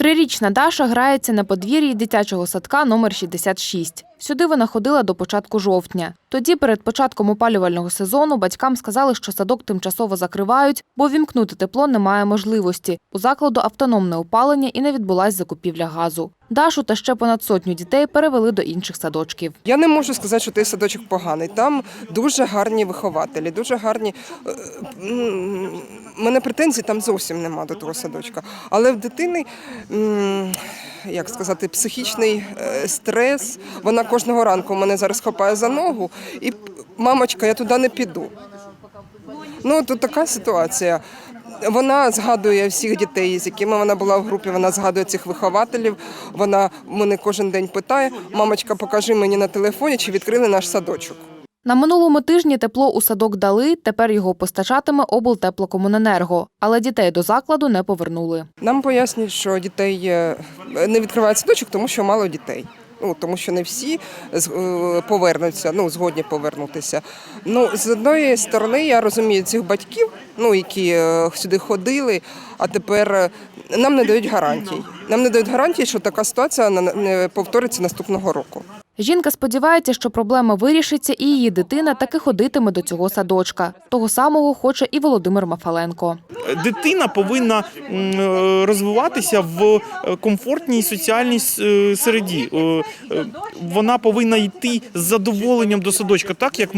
Трирічна Даша грається на подвір'ї дитячого садка номер 66. Сюди вона ходила до початку жовтня. Тоді, перед початком опалювального сезону, батькам сказали, що садок тимчасово закривають, бо вімкнути тепло немає можливості. У закладу автономне опалення і не відбулась закупівля газу. Дашу та ще понад сотню дітей перевели до інших садочків. Я не можу сказати, що той садочок поганий. Там дуже гарні вихователі, дуже гарні. е, У мене претензій там зовсім нема до того садочка. Але в дитини, як сказати, психічний е, стрес. Вона кожного ранку мене зараз хапає за ногу і мамочка, я туди не піду. Ну, тут така ситуація. Вона згадує всіх дітей, з якими вона була в групі. Вона згадує цих вихователів. Вона мене кожен день питає: мамочка, покажи мені на телефоні, чи відкрили наш садочок. На минулому тижні тепло у садок дали, тепер його постачатиме облтеплокомуненерго, але дітей до закладу не повернули. Нам пояснюють, що дітей е, не відкривають садочок, тому що мало дітей. Ну, тому що не всі е, повернуться, ну, згодні повернутися. Ну, з одної сторони, я розумію цих батьків, ну, які е, сюди ходили, а тепер е, нам не дають гарантій. Нам не дають гарантій, що така ситуація на- не повториться наступного року. Жінка сподівається, що проблема вирішиться, і її дитина таки ходитиме до цього садочка. Того самого хоче і Володимир Мафаленко. дитина повинна е, розвиватися в е, комфортній соціальній середі. Вона повинна йти з задоволенням до садочка, так як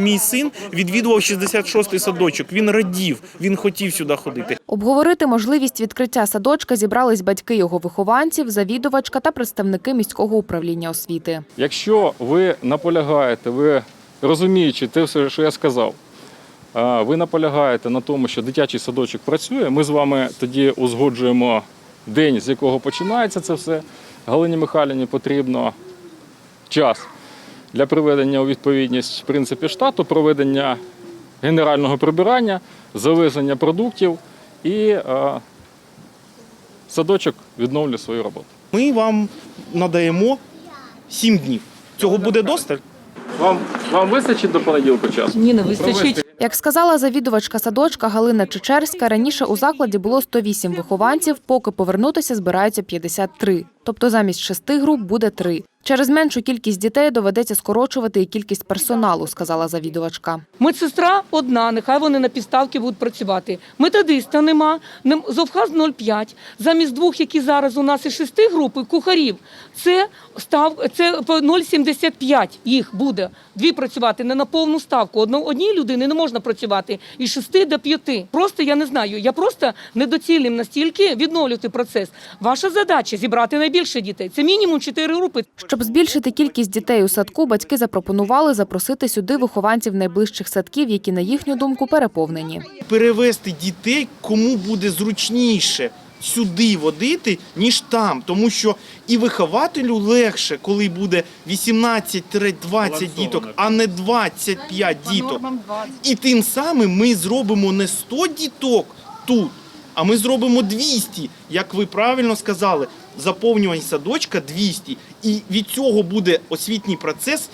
мій син відвідував 66-й садочок. Він радів, він хотів сюди ходити. Обговорити можливість відкриття садочка зібрались батьки його вихованців, завідувачка та представники міського управління освіти. Якщо ви наполягаєте, ви розуміючи те, все, що я сказав, ви наполягаєте на тому, що дитячий садочок працює, ми з вами тоді узгоджуємо день, з якого починається це все. Галині Михайлівні потрібно час для приведення у відповідність в принципі штату, проведення генерального прибирання, завезення продуктів і а, садочок відновлює свою роботу. Ми вам надаємо 7 днів. Цього буде досить? Вам, вам вистачить до понеділка часу? Ні, не вистачить. Як сказала завідувачка садочка Галина Чечерська, раніше у закладі було 108 вихованців, поки повернутися збираються 53. Тобто замість шести груп буде три. Через меншу кількість дітей доведеться скорочувати і кількість персоналу, сказала завідувачка. Медсестра одна, нехай вони на підставки будуть працювати. Методиста нема, нем- зовхаз 0,5. Замість двох, які зараз у нас із шести груп, і кухарів, це став це по 0,75 їх буде. Дві працювати не на повну ставку. Одній людини не можна працювати із шести до п'яти. Просто я не знаю. Я просто недоцільним настільки відновлювати процес. Ваша задача зібрати найбільше дітей. Це мінімум 4 групи. Щоб збільшити кількість дітей у садку, батьки запропонували запросити сюди вихованців найближчих садків, які, на їхню думку, переповнені. Перевести дітей кому буде зручніше сюди водити, ніж там. Тому що і вихователю легше, коли буде 18-20 діток, а не 25 діток. І тим самим ми зробимо не 100 діток тут, а ми зробимо 200, як ви правильно сказали. Заповнювання садочка 200. І від цього буде освітній процес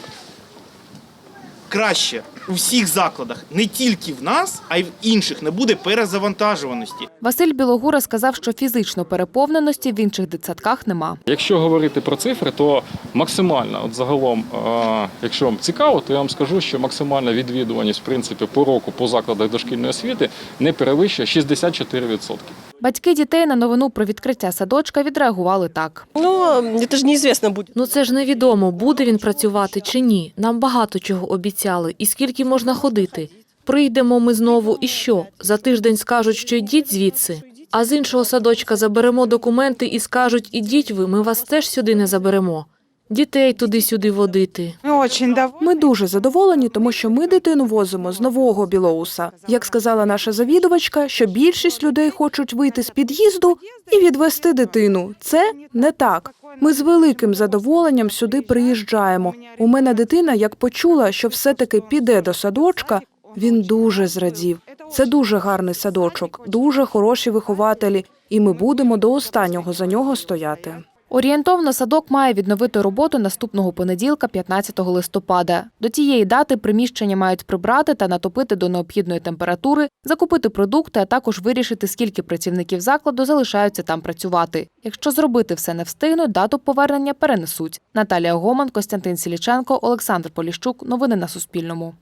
краще у всіх закладах, не тільки в нас, а й в інших. Не буде перезавантажуваності. Василь Білогура сказав, що фізично переповненості в інших дитсадках нема. Якщо говорити про цифри, то максимально, от загалом, е, якщо вам цікаво, то я вам скажу, що максимальна відвідуваність в принципі по року по закладах дошкільної освіти не перевищує 64%. Батьки дітей на новину про відкриття садочка відреагували так. Ну, это же неизвестно будет. Ну це ж невідомо, буде він працювати чи ні. Нам багато чого обіцяли, і скільки можна ходити. Прийдемо ми знову, і що? За тиждень скажуть, що йдіть звідси. А з іншого садочка заберемо документи і скажуть, ідіть ви, ми вас теж сюди не заберемо. Дітей туди-сюди водити. Ми дуже задоволені, тому що ми дитину возимо з нового Білоуса. Як сказала наша завідувачка, що більшість людей хочуть вийти з під'їзду і відвести дитину. Це не так. Ми з великим задоволенням сюди приїжджаємо. У мене дитина, як почула, що все-таки піде до садочка, він дуже зрадів. Це дуже гарний садочок, дуже хороші вихователі, і ми будемо до останнього за нього стояти. Орієнтовно садок має відновити роботу наступного понеділка, 15 листопада. До тієї дати приміщення мають прибрати та натопити до необхідної температури, закупити продукти, а також вирішити, скільки працівників закладу залишаються там працювати. Якщо зробити все не встигнуть, дату повернення перенесуть. Наталія Гоман, Костянтин Сіліченко, Олександр Поліщук. Новини на Суспільному.